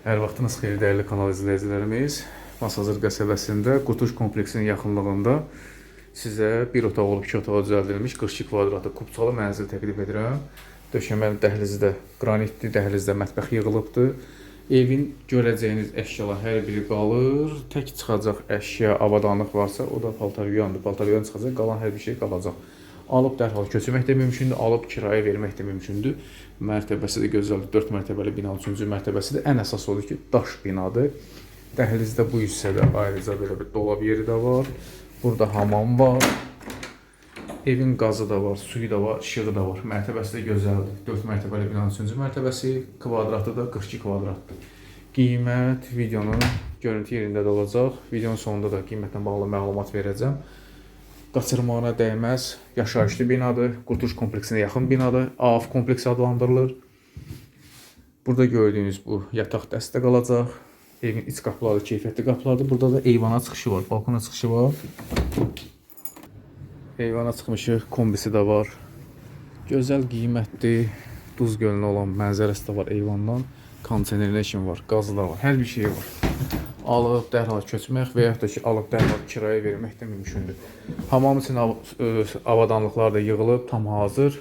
Hər vaxtınız xeyir dəyərli kanal izləyicilərimiz. Masazır qəsəbəsində Qutuş kompleksinin yaxınlığında sizə bir otaq olub iki otağa düzəldilmiş 42 kvadratlı kubçalı mənzil təqdim edirəm. Döşəməli dəhlizdə, qranitli dəhlizdə mətbəx yığılıbdır. Evin görəcəyiniz əşyalar hər biri qalır. Tək çıxacaq əşya, avadanlıq varsa, o da paltaryandır. Paltaryan çıxacaq, qalan hər bir şey qalacaq. Alıb dərhal köçürmək də mümkündür, alıb kirayə vermək də mümkündür. Mərtəbəsi də gözəldir. 4 mərtəbəli bina 3-cü mərtəbəsidir. Ən əsas odur ki, daş binadır. Dəhlizdə bu hissədə ayrıca belə bir dolab yeri də var. Burada hamam var. Evin qazı da var, suyu da var, işığı da var. Mərtəbəsi də gözəldir. 4 mərtəbəli binanın 3-cü mərtəbəsi, kvadratı da 42 kvadratdır. Qiymət videonun görüntü yerində də olacaq. Videonun sonunda da qiymətlə bağlı məlumat verəcəm. Qaçırmağına dəyməz yaşayışlı binadır. Qurtuluş kompleksinə yaxın binadır. AAF kompleksi adlandırılır. Burada gördüyünüz bu yataq dəstə qalacaq. Evin iç qapıları keyfiyyətli qapılardır. Burada da eyvana çıxışı var, balkona çıxışı var. Eyvana çıxmışı kombisi də var. Gözəl qiymətli Duz gölünə olan mənzərəsi də var eyvandan. Kondisionerlər işin var, qazı da var, hər bir şey var. Alıb dərhal köçmək və yaxud da ki, alıb dərhal kirayə vermək də mümkündür. Hamam üçün av ə, avadanlıqlar da yığılıb, tam hazır.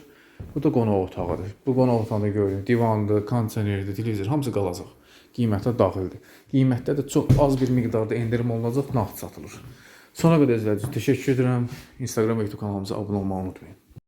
Bu da qonaq otağıdır. Bu qonaq otağında görün, divandır, kondisionerdir, televizor hamısı qalacaq. Qiymətə daxildir. Qiymətdə də çox az bir miqdarda endirim olunacaq, nağd satılır. Sona qədər izlədiyiniz üçün təşəkkür edirəm. Instagram və YouTube kanalımıza abunə olmağı unutmayın.